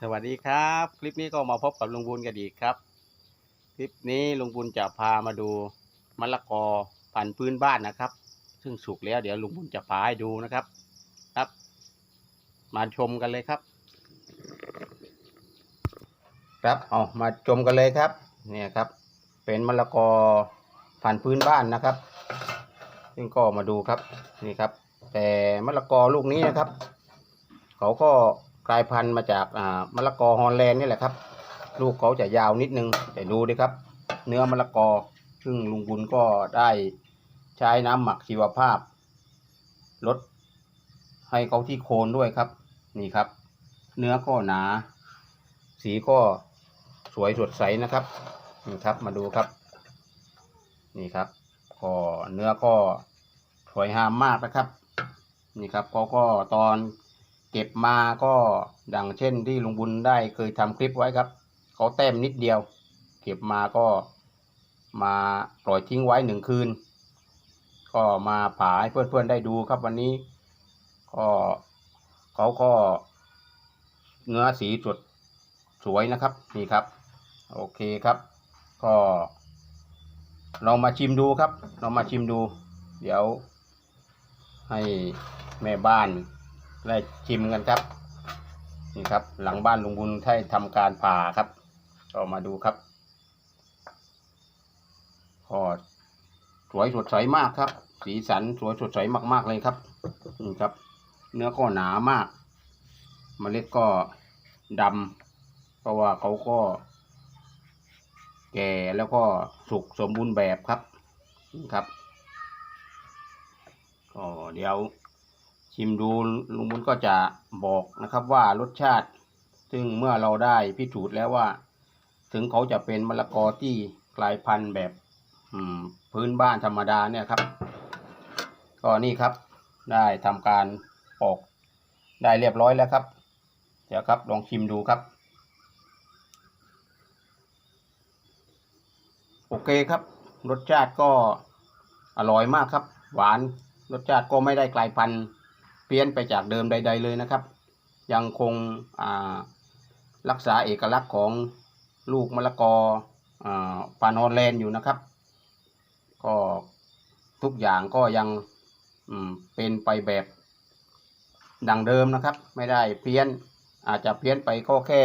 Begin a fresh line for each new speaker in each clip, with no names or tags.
สวัสดีครับ คลิปนี้ก็มาพบกับลุงบุญกันอีกครับ คลิปนี้ลุงบุญจะพามาดูมะละกอพันธุ์พื้นบ้านนะครับ ซึ่งสุกแล้วเดี๋ยวลุงบุญจะพาให้ดูนะครับ ครับ มาชมกันเลยครับ ครับเอามาชมกันเลยครับ เนี่ยครับ เป็นมะละกอพันธุ์พื้นบ้านนะครับ ซึ่งก็มาดูครับนี่ครับ แต่มะละกอลูกนี้นะครับ เขาก็กลายพันธุ์มาจากมะละกอฮอลแลนด์นี่แหละครับ ลูกเขาจะยาวนิดนึง แต่ดูดิครับ เนื้อมะละกอ ซึ่งลุงบุญก็ได้ใช้น้ำหมักชีวภาพลดให้เขาที่โคนด้วยครับ นี่ครับ เนื้อก็หนา สีก็สวยสดใสนะครับนี่ครับมาดูครับ นี่ครับก็เนื้อก็สวยงามมากนะครับ นี่ครับเขาก็ตอน เก็บมาก็ดังเช่นที่ลุงบุญได้เคยทำคลิปไว้ครับเขาแต้มนิดเดียว เก็บมาก็มาปล่อยทิ้งไว้หนึ่งคืน ก็มาผ่าให้เพื่อนๆได้ดูครับวันนี้ ก็เขาก็เนื้อสีสดสวยนะครับนี่ครับ โอเคครับ ก็ลองมาชิมดูครับลองมาชิมดู เดี๋ยวให้แม่บ้าน ได้ชิมกันครับ นี่ครับ หลังบ้านลุงบุญได้ทำการผ่าครับก็มาดูครับก็สวยสดใสมากครับ สีสันสวยสดใสมาก ๆ เลยครับนี่ครับ เนื้อก็หนามากเมล็ดก็ดำเพราะว่าเขาก็ แก่แล้วก็สุกสมบูรณ์แบบครับนี่ครับก็เดี๋ยว ชิมดูลุงบุญก็จะบอกนะครับว่ารสชาติ ซึ่งเมื่อเราได้พิสูจน์แล้วว่า ถึงเขาจะเป็นมะละกอที่กลายพันธุ์แบบพื้นบ้านธรรมดาเนี่ยครับ ก็นี่ครับได้ทำการปอกได้เรียบร้อยแล้วครับ เดี๋ยวครับลองชิมดูครับ โอเคครับ รสชาติก็อร่อยมากครับ หวานรสชาติก็ไม่ได้กลายพันธุ์ เปลี่ยนไปจากเดิมใด ๆเลยนะครับ ยังคงรักษาเอกลักษณ์ของลูกมะละกออ่าปานอร์แลนอยู่นะครับ ก็ทุกอย่างก็ยังเป็นไปแบบดังเดิมนะครับ ไม่ได้เพี้ยนอาจจะเพี้ยนไปก็แค่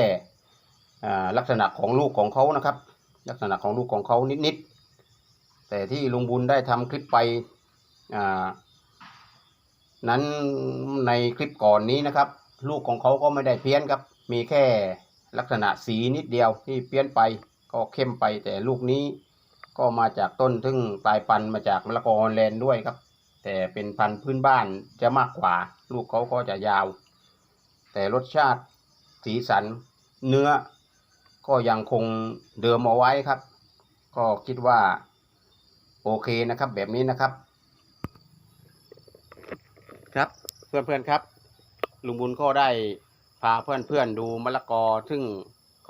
ลักษณะของลูกของเขานะครับ ลักษณะของลูกของเขานิดๆแต่ที่ลุงบุญได้ทำคลิปไปอ่า นั้นในคลิปก่อนนี้นะครับ ลูกของเขาก็ไม่ได้เพี้ยนครับ มีแค่ลักษณะสีนิดเดียวที่เพี้ยนไปก็เข้มไปแต่ลูกนี้ก็มาจากต้นซึ่งกลายพันธุ์มาจากมะละกอฮอลแลนด์ด้วยครับ แต่เป็นพันธุ์พื้นบ้านจะมากกว่า ลูกเขาก็จะยาว แต่รสชาติสีสันเนื้อ ก็ยังคงเดิมเอาไว้ครับ ก็คิดว่าโอเคนะครับแบบนี้นะครับ ครับ เพื่อนๆครับ ลุงบุญก็ได้พาเพื่อนๆดูมะละกอ ซึ่ง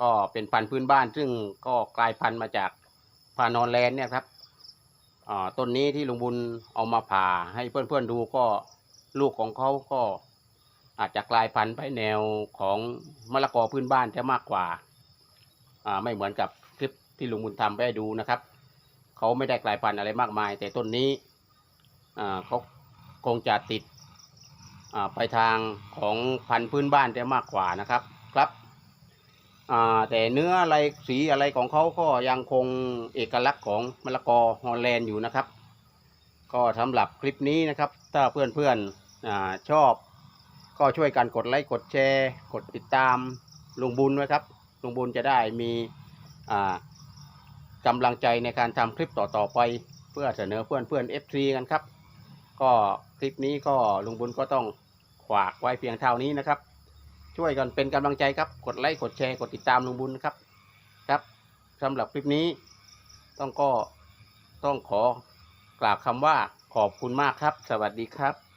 ก็เป็นพันธุ์พื้นบ้าน ซึ่งก็กลายพันธุ์มาจากพานอนแลนด์เนี่ยครับอ่าต้นนี้ที่ลุงบุญเอามาผ่าให้เพื่อนๆดูก็ลูกของเขาก็อาจจะกลายพันธุ์ไปแนวของมะละกอพื้นบ้านจะมากกว่าอ่าไม่เหมือนกับคลิปที่ลุงบุญทำไปดูนะครับ เขาไม่ได้กลายพันธุ์อะไรมากมาย แต่ต้นนี้อ่าเขาคงจะติด ไปทางของพันธุ์พื้นบ้านจะมากกว่านะครับครับแต่เนื้ออะไรสีอะไรของเขาก็ยังคงเอกลักษณ์ของมะละกอฮอลแลนด์อยู่นะครับ ก็สำหรับคลิปนี้นะครับ ถ้าเพื่อนๆอชอบ ก็ช่วยกันกดไลค์กดแชร์ กดติดตามลุงบุญไว้ครับลุงบุญจะได้มีกำลังใจในการทำคลิปต่อๆไป เพื่อเสนอเพื่อนเพื่อน FC กันครับ ก็คลิปนี้ก็ลุงบุญก็ต้องขวากไว้เพียงเท่านี้นะครับ ช่วยกันเป็นกำลังใจครับ กดไลค์กดแชร์กดติดตามลุงบุญนะครับ ครับสำหรับคลิปนี้ ต้องก็ต้องขอกราบคำว่าขอบคุณมากครับ สวัสดีครับ